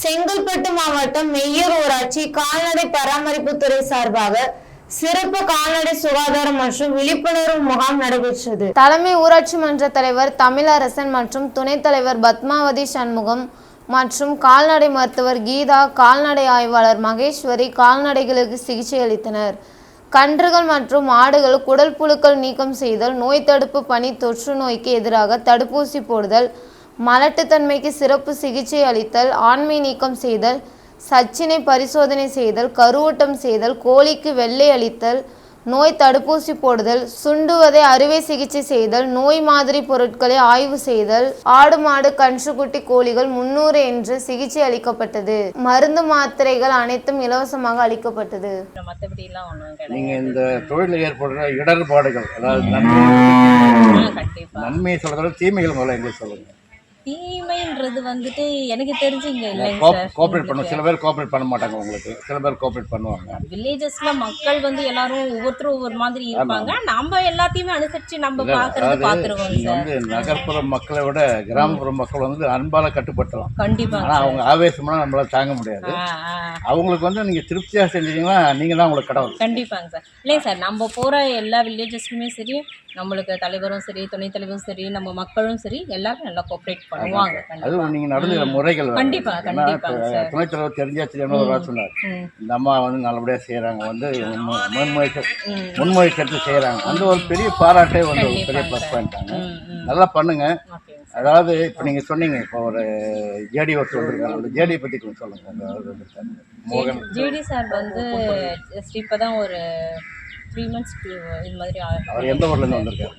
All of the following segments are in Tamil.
செங்கல்பட்டு மாவட்டம் மெய்யூர் ஊராட்சி கால்நடை பராமரிப்புத்துறை சார்பாக சிறப்பு கால்நடை சுகாதாரம் மற்றும் விழிப்புணர்வு முகாம் நடைபெற்றது. தலைமை ஊராட்சி மன்ற தலைவர் தமிழரசன் மற்றும் துணைத் தலைவர் பத்மாவதி சண்முகம் மற்றும் கால்நடை மருத்துவர் கீதா கால்நடை ஆய்வாளர் மகேஸ்வரி கால்நடைகளுக்கு சிகிச்சை அளித்தனர். கன்றுகள் மற்றும் ஆடுகள் குடல் புழுக்கள் நீக்கம் செய்தல் நோய் தடுப்பு பணி தொற்று நோய்க்கு எதிராக தடுப்பூசி போடுதல் மலட்டுத்தன்மைக்கு சிறப்பு சிகிச்சை அளித்தல் ஆண்மை நீக்கம் செய்தல் சச்சினை பரிசோதனை செய்தல் கருவூட்டம் செய்தல் கோழிக்கு வெள்ளை அளித்தல் நோய் தடுப்பூசி போடுதல் சுண்டுவதை அறுவை சிகிச்சை செய்தல் நோய் மாதிரி பொருட்களை ஆய்வு செய்தல் ஆடு மாடு கன்றுக்குட்டி கோழிகள் முன்னூறு என்று சிகிச்சை அளிக்கப்பட்டது. மருந்து மாத்திரைகள் அனைத்தும் இலவசமாக அளிக்கப்பட்டது. மற்றபடிலாம் ஒன்றும் கிடையாது. நீங்கள் இந்த தொழிலில் ஏற்படுற இடர்பாடுகள் அதாவது நன்மை. சொல்கிறத தீமைகள் முதல்ல எங்களுக்கு சொல்லுங்கள் தீமைன்றது வந்துட்டு எனக்கு தெரிஞ்சு இங்க இல்லைங்க சார். கோஆப்ரேட் பண்ண. சில பேர் கோஆப்ரேட் பண்ண மாட்டாங்க உங்களுக்கு. சில பேர் கோஆப்ரேட் பண்ணுவாங்க. வில்லேஜஸ்ல மக்கள் வந்து எல்லாரும் ஒவ்வொருத்தரும் ஒவ்வொரு மாதிரி இருப்பாங்க. நம்ம எல்லாத்தையுமே அனுசரிச்சு நம்ம பாக்குறது பாத்துருவோம் சார் வந்து நகர்ப்புற மக்களை விட கிராமப்புற மக்கள் வந்து அன்பால் கட்டுப்படுத்தலாம். கண்டிப்பாங்க ஆனால் அவங்க ஆவேசம்னா நம்மளால தாங்க முடியாது. ஆ, ஆ. அவங்களுக்கு வந்து நீங்கள் திருப்தியாக செஞ்சீங்கன்னா நீங்கள் தான் உங்களுக்கு கடவுள். கண்டிப்பாங்க சார். இல்லைங்க சார் நம்ம போகிற எல்லா வில்லேஜஸ்லையுமே சரி நம்மளுக்கு தலைவரும் சரி துணைத் தலைவரும் சரி நம்ம மக்களும் சரி எல்லாரும் நல்லா கோஆப்ரேட் பண்ணுவாங்க அதுவும் நீங்கள் நடந்துக்கிற முறைகள் வேற. கண்டிப்பா, ஏன்னா கண்டிப்பாங்க இப்ப சார். துணைத் தலைவர் தெரிஞ்சாச்சு ஒரு சொன்னார். இந்த அம்மா வந்து நல்லபடியாக செய்கிறாங்க வந்து முன்- முன்முயற்சி ம். முன்முயற்சி எடுத்து செய்கிறாங்க அந்த ஒரு பெரிய பாராட்டே வந்து ஒரு பெரிய ப்ளஸ் சார். பாயிண்ட் தாங்க. ம், ம். நல்லா பண்ணுங்க. அதாவது இப்போ நீங்கள் சொன்னீங்க இப்போ ஒரு ஜேடி ஒருத்தர் வந்திருக்காங்க அந்த ஜேடியை பற்றி கொஞ்சம் சொல்லுங்கள் மோகன் ஜிடி சார் வந்து இப்போ தான் ஒரு த்ரீ மந்த்ஸ் இது மாதிரி அவர் எந்த ஊர்லேருந்து வந்திருக்காரு?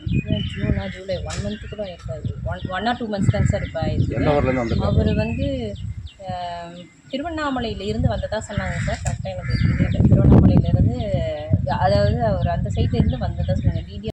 ஜூனா ஜூலை ஒன் மந்த்து கூட இருக்காது. One one or two months தான் சார் இப்போ எந்த ஊர்லேருந்து வந்திருக்காரு? அவர் வந்து ஆம், திருவண்ணாமலையில இருந்து வந்ததா சொன்னாங்க சார் கரெக்டாக எனக்கு திருவண்ணாமலையிலேருந்து அதாவது அவர் அந்த சைட்ல இருந்து வந்ததா சொன்னாங்க. டிடி